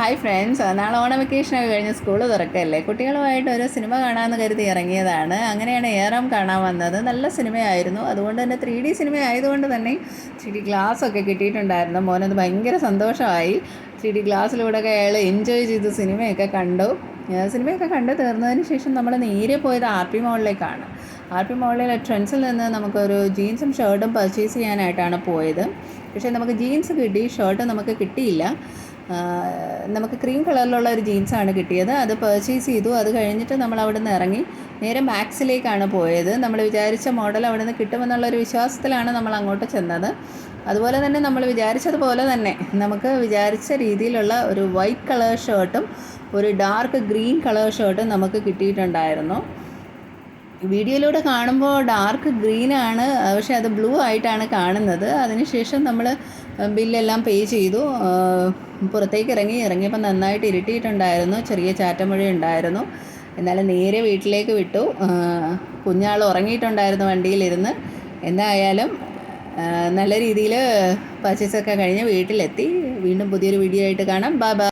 Hi friends നാളെ ഓണ വെക്കേഷനൊക്കെ കഴിഞ്ഞ് സ്കൂൾ തുറക്കല്ലേ? കുട്ടികളുമായിട്ട് ഒരു സിനിമ കാണാമെന്ന് കരുതി ഇറങ്ങിയതാണ്. അങ്ങനെയാണ് ഏറം കാണാൻ വന്നത്. നല്ല സിനിമയായിരുന്നു അതുകൊണ്ട് തന്നെ ത്രീ ഡി സിനിമ ആയതുകൊണ്ട് തന്നെ ത്രീ ഡി ഗ്ലാസ് ഒക്കെ കിട്ടിയിട്ടുണ്ടായിരുന്നു. മോനത് ഭയങ്കര സന്തോഷമായി. ത്രീ ഡി ഗ്ലാസ്സിലൂടെയൊക്കെ അയാൾ എൻജോയ് ചെയ്ത് സിനിമയൊക്കെ കണ്ടു. സിനിമയൊക്കെ കണ്ടു തീർന്നതിന് ശേഷം നമ്മൾ നേരെ പോയത് ആർ പി മോളിലേക്കാണ് ആർ പി മോളിലെ ട്രെൻഡ്സിൽ നിന്ന് നമുക്കൊരു ജീൻസും ഷർട്ടും പർച്ചേസ് ചെയ്യാനായിട്ടാണ് പോയത്. പക്ഷേ നമുക്ക് ജീൻസ് കിട്ടി ഷർട്ട് നമുക്ക് കിട്ടിയില്ല. നമുക്ക് ക്രീം കളറിലുള്ള ഒരു ജീൻസാണ് കിട്ടിയത്. അത് പർച്ചേസ് ചെയ്തു. അത് കഴിഞ്ഞിട്ട് നമ്മൾ അവിടെ നിന്ന് ഇറങ്ങി. നേരെ മാക്സിലേക്കാണ് പോയത്. നമ്മൾ വിചാരിച്ച മോഡൽ അവിടെ നിന്ന് കിട്ടുമെന്നുള്ളൊരു വിശ്വാസത്തിലാണ് നമ്മൾ അങ്ങോട്ട് ചെന്നത്. അതുപോലെ തന്നെ നമ്മൾ വിചാരിച്ചതുപോലെ തന്നെ നമുക്ക് വിചാരിച്ച രീതിയിലുള്ള ഒരു വൈറ്റ് കളർ ഷർട്ടും ഒരു ഡാർക്ക് ഗ്രീൻ കളർ ഷർട്ടും നമുക്ക് കിട്ടിയിട്ടുണ്ടായിരുന്നു. വീഡിയോയിലൂടെ കാണുമ്പോൾ ഡാർക്ക് ഗ്രീൻ ആണ് പക്ഷേ അത് ബ്ലൂ ആയിട്ടാണ് കാണുന്നത്. അതിനുശേഷം നമ്മൾ ബില്ലെല്ലാം പേ ചെയ്തു. പുറത്തേക്ക് ഇറങ്ങി ഇറങ്ങിയപ്പോൾ നന്നായിട്ട് ഇരുട്ടിയിട്ടുണ്ടായിരുന്നു. ചെറിയ ചാറ്റമഴ ഉണ്ടായിരുന്നു. എന്നാലും നേരെ വീട്ടിലേക്ക് വിട്ടു. കുഞ്ഞാൾ ഉറങ്ങിയിട്ടുണ്ടായിരുന്നു വണ്ടിയിലിരുന്ന്. എന്തായാലും നല്ല രീതിയിൽ പർച്ചേസൊക്കെ കഴിഞ്ഞ് വീട്ടിലെത്തി. വീണ്ടും പുതിയൊരു വീഡിയോ ആയിട്ട് കാണാം. Bye bye